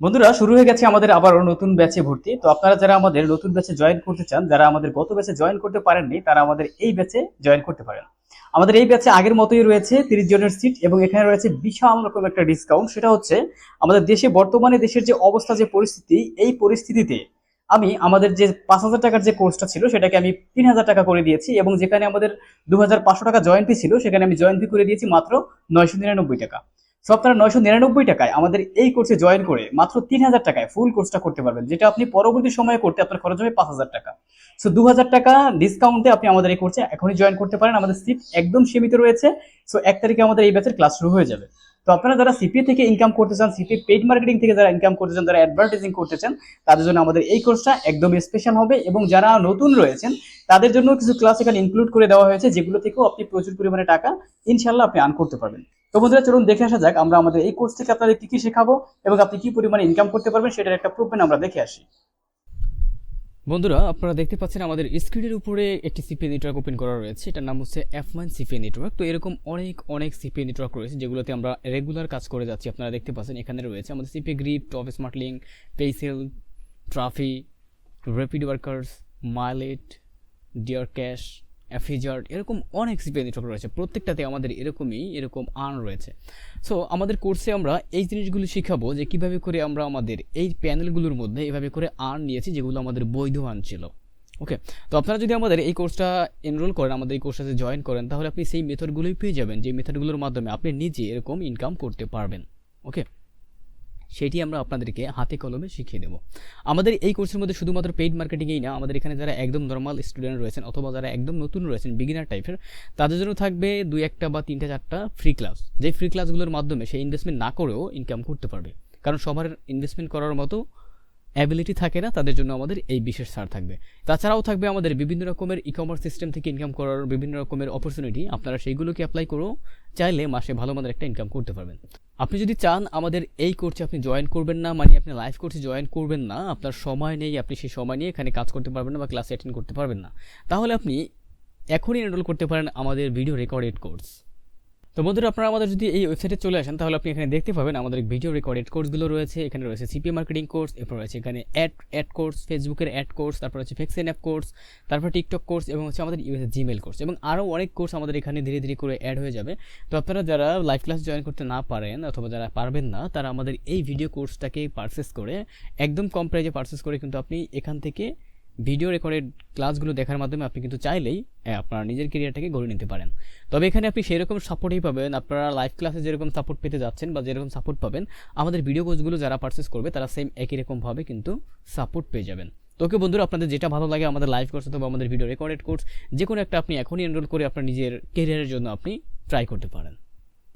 বন্ধুরা, শুরু হয়ে গেছে আমাদের আবার নতুন ব্যাচে ভর্তি। তো আপনারা যারা আমাদের নতুন ব্যাচে জয়েন করতে চান, যারা আমাদের গত ব্যাচে জয়েন করতে পারেননি, তারা আমাদের এই ব্যাচে জয়েন করতে পারেন। আমাদের এই ব্যাচে আগের মতোই রয়েছে তিরিশ জনের সিট এবং এখানে রয়েছে বিশাল রকম একটা ডিসকাউন্ট সেটা হচ্ছে, আমাদের দেশে, বর্তমানে দেশের যে অবস্থা, যে পরিস্থিতি, এই পরিস্থিতিতে আমি আমাদের যে পাঁচ হাজার টাকার যে কোর্সটা ছিল, সেটাকে আমি তিন হাজার টাকা করে দিয়েছি এবং যেখানে আমাদের দু হাজার পাঁচশো টাকা জয়েন্ট ছিল, সেখানে আমি জয়েন্ট করে দিয়েছি মাত্র নয়শো নিরানব্বই টাকা। সো আপনারা নয়শো নিরানব্বই টাকায় আমাদের এই কোর্সে জয়েন করে মাত্র তিন হাজার টাকায় ফুল কোর্সটা করতে পারবেন, যেটা আপনি পরবর্তী সময়ে করতে আপনার খরচ হবে পাঁচ হাজার টাকা। সো দু হাজার টাকা ডিসকাউন্টে আপনি আমাদের এই কোর্সে এখনই জয়েন করতে পারেন। আমাদের সিট একদম সীমিত রয়েছে। সো এক তারিখে আমাদের এই ব্যাচের ক্লাস শুরু হয়ে যাবে। তো আপনারা যারা সিপিএ থেকে ইনকাম করতে চান সিপিএ পেড মার্কেটিং থেকে যারা ইনকাম করতে চান, যারা অ্যাডভার্টাইজিং করতে চান, তাদের জন্য আমাদের এই কোর্সটা একদম স্পেশাল হবে এবং যারা নতুন রয়েছেন, তাদের জন্য কিছু ক্লাস এখানে ইনক্লুড করে দেওয়া হয়েছে, যেগুলো থেকেও আপনি প্রচুর পরিমাণে টাকা ইনশাল্লাহ আপনি আর্ন করতে পারবেন। তো বন্ধুরা, চলুন দেখে আসা যাক আমরা আমাদের এই কোর্স থেকে আপনাদের কি কি শেখাবো এবং আপনি কি পরিমাণে ইনকাম করতে পারবেন সেটার একটা প্রুফমেন্ট আমরা দেখে আসি। বন্ধুরা, আপনারা দেখতে পাচ্ছেন আমাদের স্ক্রিনের উপরে একটি সিপি নেটওয়ার্ক ওপেন করা রয়েছে। এটার নাম হচ্ছে এফ ওয়ান সিপি নেটওয়ার্ক তো এরকম অনেক অনেক সিপি নেটওয়ার্ক রয়েছে যেগুলোতে আমরা রেগুলার কাজ করে যাচ্ছি। আপনারা দেখতে পাচ্ছেন এখানে রয়েছে আমাদের CP grip top smart link পেসেল ট্রাফি র্যাপিড ওয়ার্কার্স মাইলেট ডিয়ার ক্যাশ অ্যাফিজার্ড এরকম অনেক সিপি নেটওয়ার্ক রয়েছে। প্রত্যেকটাতে আমাদের এরকমই, এরকম আর্ন রয়েছে। সো আমাদের কোর্সে আমরা এই জিনিসগুলো শিখাবো যে কীভাবে করে আমরা আমাদের এই প্যানেলগুলোর মধ্যে এভাবে করে আর্ন নিয়েছি, যেগুলো আমাদের বৈধ আর্ন ছিল। ওকে তো আপনারা যদি আমাদের এই কোর্সটা এনরোল করেন, আমাদের এই কোর্সটাতে জয়েন করেন, তাহলে আপনি সেই মেথডগুলোই পেয়ে যাবেন, যে মেথডগুলোর মাধ্যমে আপনি নিজে এরকম ইনকাম করতে পারবেন। ওকে সেটি আমরা আপনাদেরকে হাতে কলমে শিখিয়ে দেবো। আমাদের এই কোর্সের মধ্যে শুধুমাত্র পেইড মার্কেটিংয়েই না, আমাদের এখানে যারা একদম নর্মাল স্টুডেন্ট রয়েছেন অথবা যারা একদম নতুন রয়েছেন বিগিনার টাইপের তাদের জন্য থাকবে দুই একটা বা তিনটা চারটা ফ্রি ক্লাস যে ফ্রি ক্লাসগুলোর মাধ্যমে সেই ইনভেস্টমেন্ট না করেও ইনকাম করতে পারবে। কারণ সবার ইনভেস্টমেন্ট করার মতো অ্যাবিলিটি থাকে না, তাদের জন্য আমাদের এই বিশেষ ছাড় থাকবে। তাছাড়াও থাকবে আমাদের বিভিন্ন রকমের ই কমার্স সিস্টেম থেকে ইনকাম করার বিভিন্ন রকমের অপরচুনিটি আপনারা সেইগুলোকে অ্যাপ্লাই করেও চাইলে মাসে ভালো মানের একটা ইনকাম করতে পারবেন। আপনি যদি চান আমাদের এই কোর্সে আপনি জয়েন করবেন না মানে আপনি লাইভ কোর্সে জয়েন করবেন না, আপনার সময় নেই, আপনি সেই সময় নিয়ে এখানে কাজ করতে পারবেন না বা ক্লাস অ্যাটেন্ড করতে পারবেন না। তাহলে আপনি এখনই এনরোল করতে পারেন আমাদের ভিডিও রেকর্ডেড কোর্স তো বন্ধুরা, আপনারা আমাদের যদি এই ওয়েবসাইটে চলে আসেন, তাহলে আপনি এখানে দেখতে পাবেন আমাদের ভিডিও রেকর্ডেড কোর্সগুলো রয়েছে। এখানে রয়েছে সিপি মার্কেটিং কোর্স এরপর রয়েছে এখানে অ্যাড অ্যাড কোর্স ফেসবুকের অ্যাড কোর্স তারপর হচ্ছে ফেক্সেন অ্যাপ কোর্স তারপর টিকটক কোর্স এবং হচ্ছে আমাদের জিমেল কোর্স এবং আরও অনেক কোর্স আমাদের এখানে ধীরে ধীরে করে অ্যাড হয়ে যাবে। তো আপনারা যারা লাইভ ক্লাস জয়েন করতে না পারেন অথবা যারা পারবেন না, তারা আমাদের এই ভিডিও কোর্সটাকে পারচেস করে, একদম কম প্রাইজে পারচেস করে কিন্তু আপনি এখান থেকে ভিডিও রেকর্ডেড ক্লাসগুলো দেখার মাধ্যমে আপনি কিন্তু চাইলেই আপনার নিজের কেরিয়ারটাকে গড়ে নিতে পারেন। তবে এখানে আপনি সেরকম সাপোর্টই পাবেন, আপনারা লাইভ ক্লাসে যেরকম সাপোর্ট পেতে যাচ্ছেন বা যেরকম সাপোর্ট পাবেন, আমাদের ভিডিও কোর্সগুলো যারা পারচেস করবে, তারা সেম একই রকমভাবে কিন্তু সাপোর্ট পেয়ে যাবেন। তো ওকে বন্ধুরা, আপনাদের যেটা ভালো লাগে আমাদের লাইভ কোর্স অথবা আমাদের ভিডিও রেকর্ডেড কোর্স যে কোনো একটা আপনি এখনই এনরোল করে আপনার নিজের কেরিয়ারের জন্য আপনি ট্রাই করতে পারেন।